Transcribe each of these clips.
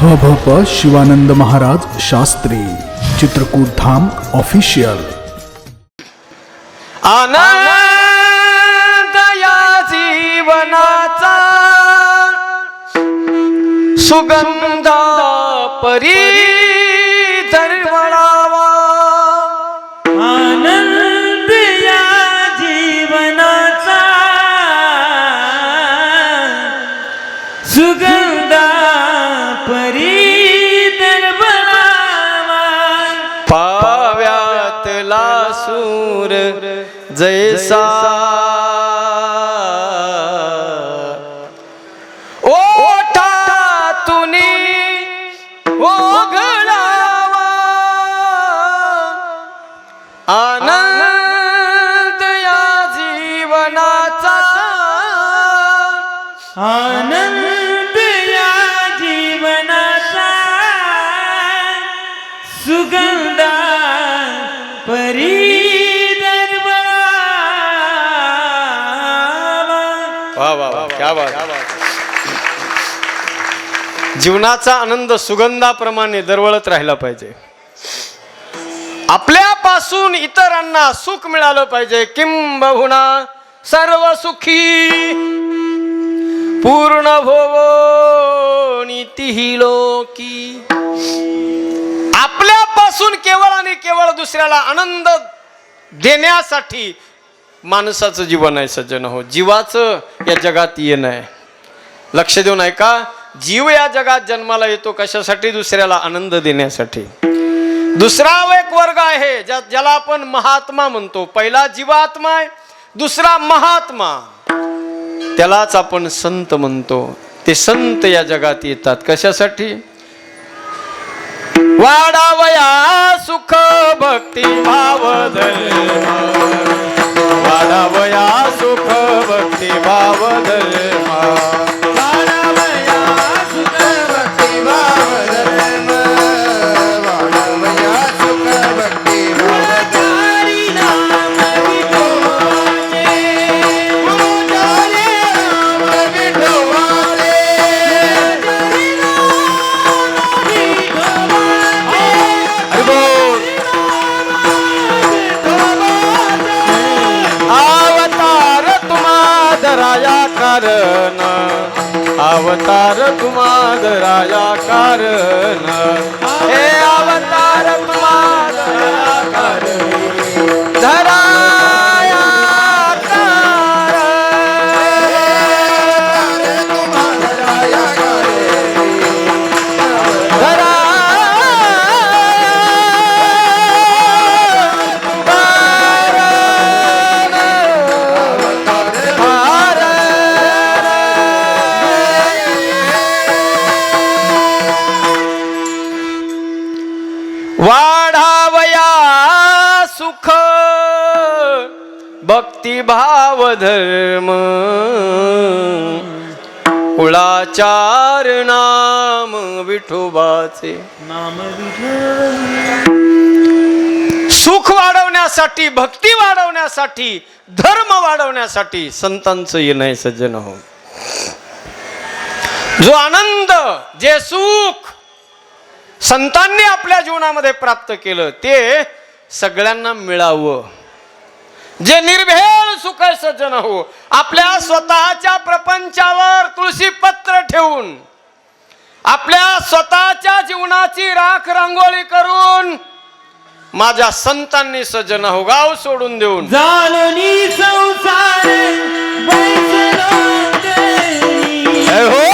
ह भ प शिवानंद महाराज शास्त्री चित्रकूट धाम ऑफिशियल आनंद या जीवनाचा सुगंध परी दरवळावा आनंद या जीवनाचा सुगंधा जैसा। ओठा ओठातुनी ओघळावा आनंद या जीवनाचा। आनंद जीवनाचा आनंद सुगंधाप्रमाणे दरवळत राहिला पाहिजे. आपल्यापासून इतरांना सुख मिळालं पाहिजे. किंबहुना सर्व सुखी. पूर्ण भोवो नीतीही लोकी. आपल्यापासून केवळ आणि केवळ दुसऱ्याला आनंद देण्यासाठी माणसाचं जीवन आहे सज्जन हो. जीवाचं या जगात येणं आहे. लक्ष देऊन ऐका जीव या जगात जन्माला येतो कशासाठी? दुसऱ्याला आनंद देण्यासाठी. दुसरा एक वर्ग आहे ज्या ज्याला आपण महात्मा म्हणतो. पहिला जीवात्मा आहे दुसरा महात्मा. त्यालाच आपण संत म्हणतो. ते संत या जगात येतात. कशासाठी? वाढावया सुख भक्ती भाव वाढावया सुख भक्ती भाव धर्मा वाढावया सुख. भक्तिभाव धर्म. कुळाचार नाम विठोबाचे. नाम सुख वाढवण्यासाठी भक्ती वाढवण्यासाठी धर्म वाढवण्यासाठी संतांचं येणं सज्जन हो. जो आनंद जे सुख संतांनी आपल्या जीवनामध्ये प्राप्त केलं ते सगळ्यांना मिळावं जे निर्भेळ सुख सज्जन हो आपल्या स्वतःच्या प्रपंचावर तुळशी पत्र ठेवून आपल्या स्वतःच्या जीवनाची राख रांगोळी करून माझ्या संतांनी सज्जन हो गाव सोडून देऊन संसार. हे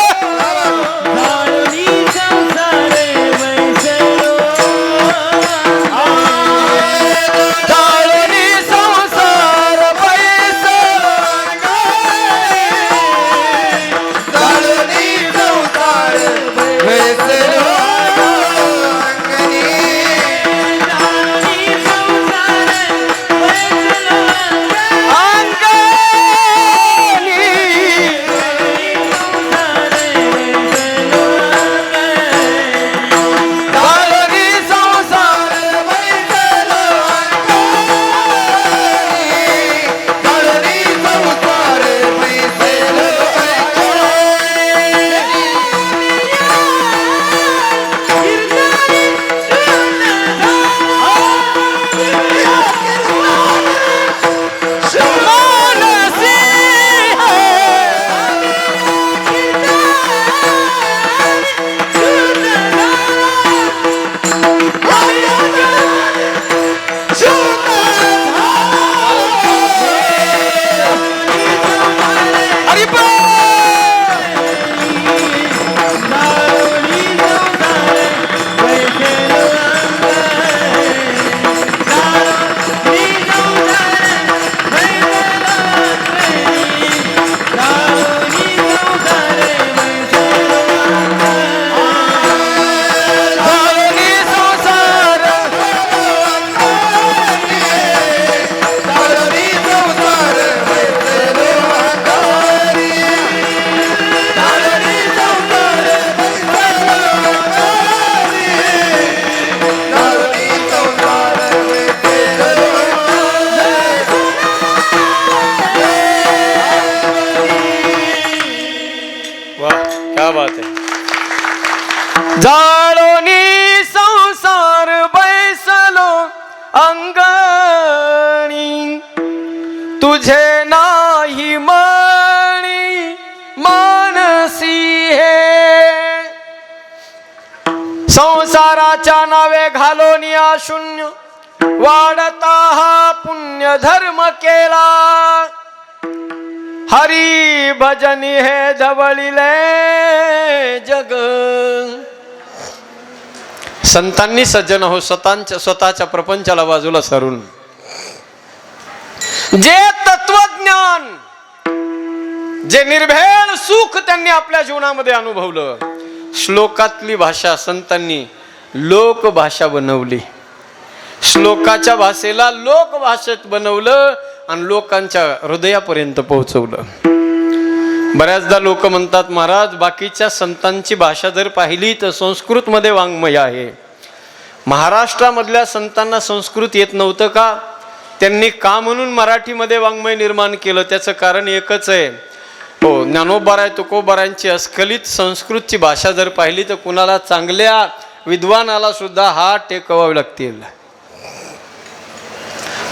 क्या बात आहे जाळोनी संसार बैसलो अंगणी तुझे नाही मणी मानसी हे। संसाराच्या नावे घालोनी शून्य वाढता हा पुण्य धर्म केला। हरी भजनी हे धवळिले जग. संतांनी सज्जन हो स्वतःच्या स्वतःच्या प्रपंचाला बाजूला सरून. जे तत्वज्ञान जे निर्भेळ सुख त्यांनी आपल्या जीवनामध्ये अनुभवलं श्लोकातली भाषा संतांनी लोकभाषा बनवली. श्लोकाच्या भाषेला लोकभाषेत बनवलं आणि लोकांच्या हृदयापर्यंत पोहोचवलं. बऱ्याचदा लोक म्हणतात महाराज बाकीच्या संतांची भाषा जर पाहिली तर संस्कृतमध्ये वाङ्मय आहे. महाराष्ट्रामधल्या संतांना संस्कृत येत नव्हतं का? त्यांनी का म्हणून मराठीमध्ये वाङ्मय निर्माण केलं? त्याचं कारण एकच आहे. हो ज्ञानोबाराय तुकोबारांची अस्खलित संस्कृतची भाषा जर पाहिली तर कुणाला चांगल्या विद्वानाला सुद्धा हात टेकवावे लागतील.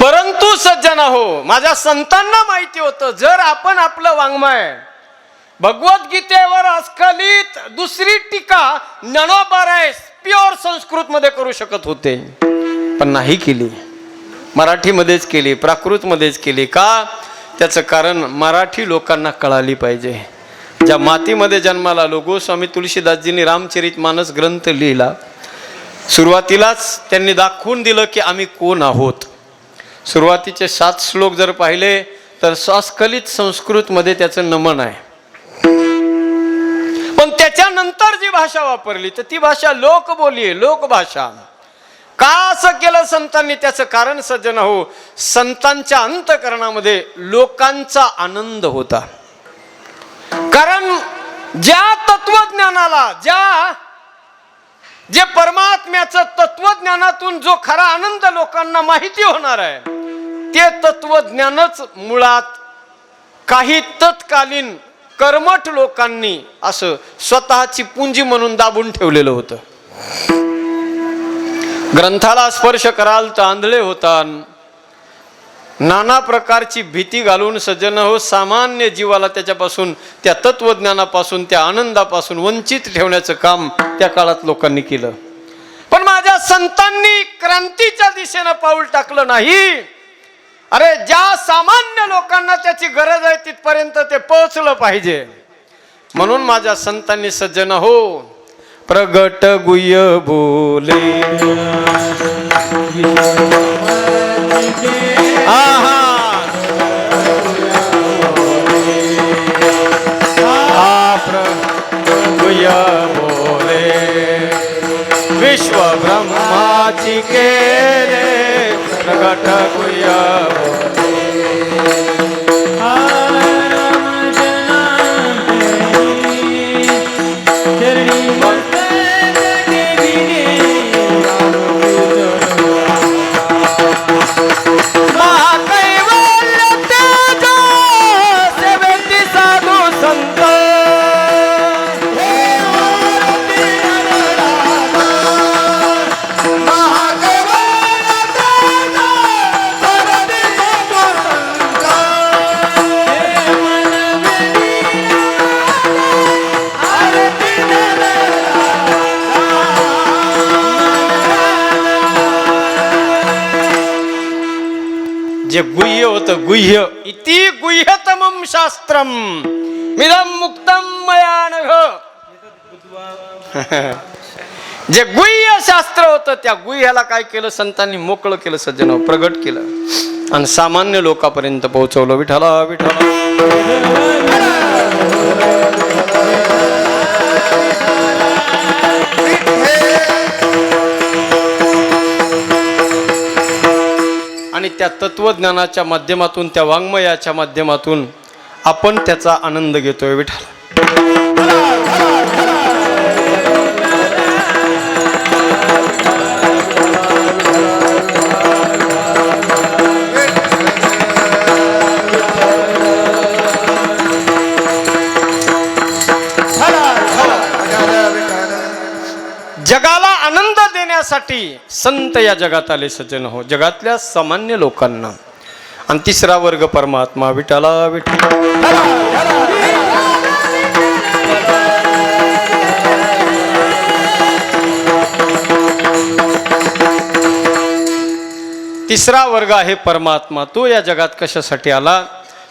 परंतु सज्जना हो माझ्या संतांना माहिती होतं जर आपण आपलं वाङ्मय भगवद्गीतेवर अस्खलित दुसरी टीका ज्ञानोबाराय प्युअर संस्कृत मध्ये करू शकत होते. पण नाही केली. मराठीमध्येच केली प्राकृतमध्येच केली का? त्याचं कारण मराठी लोकांना कळाली पाहिजे. ज्या मातीमध्ये जन्माला आलो गोस्वामी तुलसीदासजींनी रामचरित मानस ग्रंथ लिहिला. सुरुवातीलाच त्यांनी दाखवून दिलं की आम्ही कोण आहोत. सुरुवातीचे सात श्लोक जर पाहिले तर स्वस्खलित संस्कृतमध्ये त्याचं नमन आहे. पण त्याच्यानंतर जी भाषा वापरली तर ती भाषा लोकबोली आहे लोकभाषा का असं केलं संतांनी? त्याचं कारण सज्जन हो संतांच्या अंतकरणामध्ये लोकांचा आनंद होता. कारण ज्या तत्वज्ञानाला ज्या जे परमात्म्याचं तत्वज्ञानातून जो खरा आनंद लोकांना माहिती होणार आहे ते तत्वज्ञानच मुळात काही तत्कालीन कर्मठ लोकांनी असं स्वतःची पुंजी म्हणून दाबून ठेवलेलं होतं. ग्रंथाला स्पर्श कराल तर आंधळे नाना प्रकारची भीती घालून सज्जन हो सामान्य जीवाला त्याच्यापासून त्या तत्वज्ञानापासून त्या आनंदापासून वंचित ठेवण्याचं काम त्या काळात लोकांनी केलं. पण माझ्या संतांनी क्रांतीच्या दिशेनं पाऊल टाकलं नाही. अरे ज्या सामान्य लोकांना त्याची गरज आहे तिथपर्यंत ते पोहोचलं पाहिजे. म्हणून माझ्या संतांनी सज्जन हो प्रगट गुय बोले. आहा आ प्रगुह्य बोले विश्व ब्रह्माची केले प्रगट गुया बोले गुह्य होतं गुह्य. इति गुह्यतमं शास्त्रम मिदम मुक्तम मयानघ. जे गुह्य शास्त्र होतं त्या गुह्याला काय केलं? संतांनी मोकळं केलं सज्जन प्रगट केलं. आणि सामान्य लोकांपर्यंत पोहोचवलं. विठाला विठाला त्या तत्वज्ञानाच्या माध्यमातून त्या वाङ्मयाच्या माध्यमातून आपण त्याचा आनंद घेतोय विठाला देण्यासाठी संत या जगात आले सज्जन हो. जगातल्या सामान्य लोकांना. आणि तिसरा वर्ग परमात्मा विठाला विठ्ठल. तिसरा वर्ग आहे परमात्मा. तो या जगात कशासाठी आला?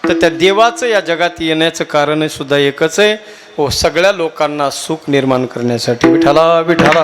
तर त्या देवाचं या जगात येण्याचं कारण सुद्धा एकच आहे. व सगळ्या लोकांना सुख निर्माण करण्यासाठी विठाला विठाला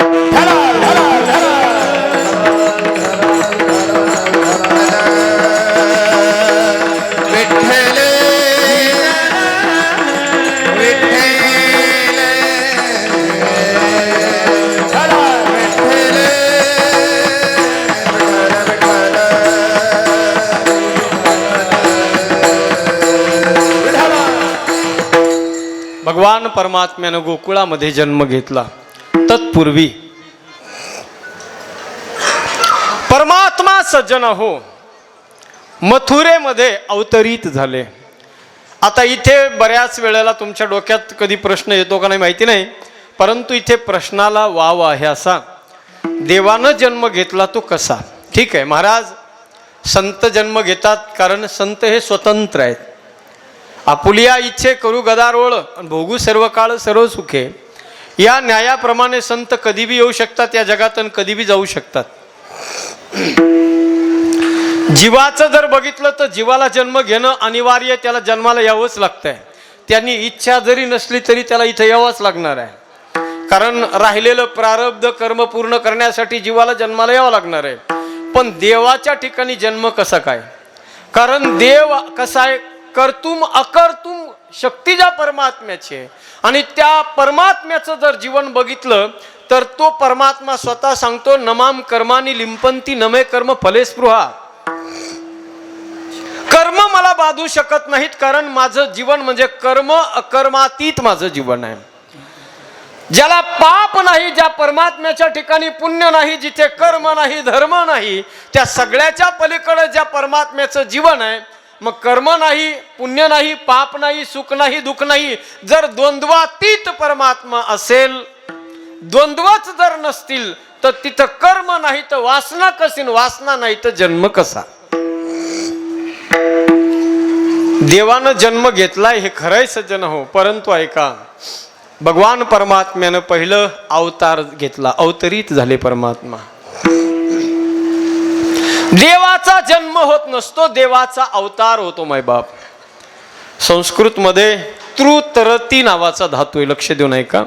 भगवान परमात्म्यानं गोकुळामध्ये जन्म घेतला. तत्पूर्वी परमात्मा सज्जन हो. मथुरेमध्ये अवतरित झाले. आता इथे बऱ्याच वेळेला तुमच्या डोक्यात कधी प्रश्न येतो का नाही माहिती नाही परंतु इथे प्रश्नाला वाव आहे असा. देवानं जन्म घेतला तो कसा? ठीक आहे महाराज संत जन्म घेतात कारण संत हे स्वतंत्र आहेत. आपुलिया इच्छे करू गदारोळ आणि भोगू सर्व काळ सर्व सुखे. या न्यायाप्रमाणे संत कधी बी येऊ शकतात या जगातून कधीबी कधी बी जाऊ शकतात. जीवाचं जर बघितलं तर जीवाला जन्म घेणं अनिवार्य त्याला जन्माला यावंच लागतंय. त्यांनी इच्छा जरी नसली तरी त्याला इथं यावंच लागणार आहे. कारण राहिलेलं प्रारब्ध कर्म पूर्ण करण्यासाठी जीवाला जन्माला यावं लागणार आहे. पण देवाच्या ठिकाणी जन्म कसा काय? कारण देव कसा आहे? कर्तुम अकर्तुम शक्ती ज्या परमात्म्याची आहे. आणि त्या परमात्म्याचं जर जीवन बघितलं तर तो परमात्मा स्वतः सांगतो नमाम कर्मानी लिंपंती नमे कर्म फलेस्पृहा. कर्म मला बाधू शकत नाहीत कारण माझं जीवन म्हणजे कर्म अकर्मातीत माझं जीवन आहे. ज्याला पाप नाही ज्या परमात्म्याच्या ठिकाणी पुण्य नाही जिथे कर्म नाही धर्म नाही त्या सगळ्याच्या पलीकडे ज्या परमात्म्याचं जीवन आहे मग कर्म नाही पुण्य नाही पाप नाही सुख नाही दुःख नाही. जर द्वंद्वातीत परमात्मा असेल द्वंद्वच जर नसतील तर तिथं कर्म नाही तर वासना कशी वासना नाही तर जन्म कसा? देवानं जन्म घेतलाय हे खरंय सज्जन हो परंतु ऐका भगवान परमात्म्यानं पहिलं अवतार घेतला अवतरित झाले परमात्मा. देवाचा जन्म होत नसतो देवाचा अवतार होतो बाप. संस्कृतमध्ये त्रुतरती नावाचा धातू आहे लक्ष देऊ नये का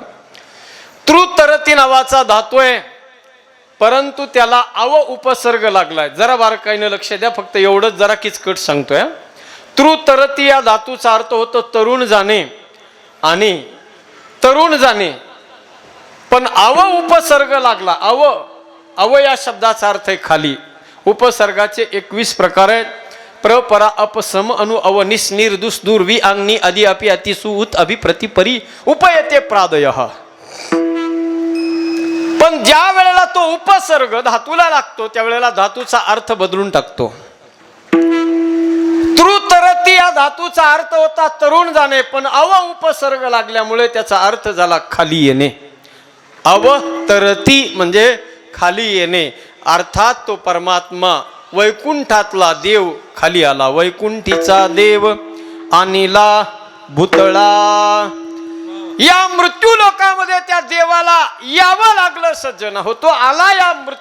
तृतरती नावाचा धातू आहे परंतु त्याला अव उपसर्ग लागलाय. जरा बारकाईनं लक्ष द्या फक्त एवढंच जरा किचकट सांगतोय. त्रुतरती या धातूचा अर्थ होतो तरुण जाणे आणि तरुण जाणे. पण अव उपसर्ग लागला. अव अव या शब्दाचा अर्थ आहे खाली. उपसर्गाचे एकवीस प्रकार आहेत. प्र परा अप सम अनु अवनिस निर्दुस दूर वि अंगनी अदि अपि अति सु उत अभि परी उपयते प्रादय. पण ज्या वेळेला तो उपसर्ग धातूला लागतो त्यावेळेला धातूचा अर्थ बदलून टाकतो. त्रुतरती या धातूचा अर्थ होता तरुण जाणे पण अव उपसर्ग लागल्यामुळे त्याचा अर्थ झाला खाली येणे. अवतरती म्हणजे खाली येणे. अर्थात तो परमात्मा वैकुंठातला देव खाली आला. वैकुंठीचा देव आणिला भुतळा. या मृत्यू लोकामध्ये त्या देवाला यावं लागलं सज्जन होतो आला या मृत्यू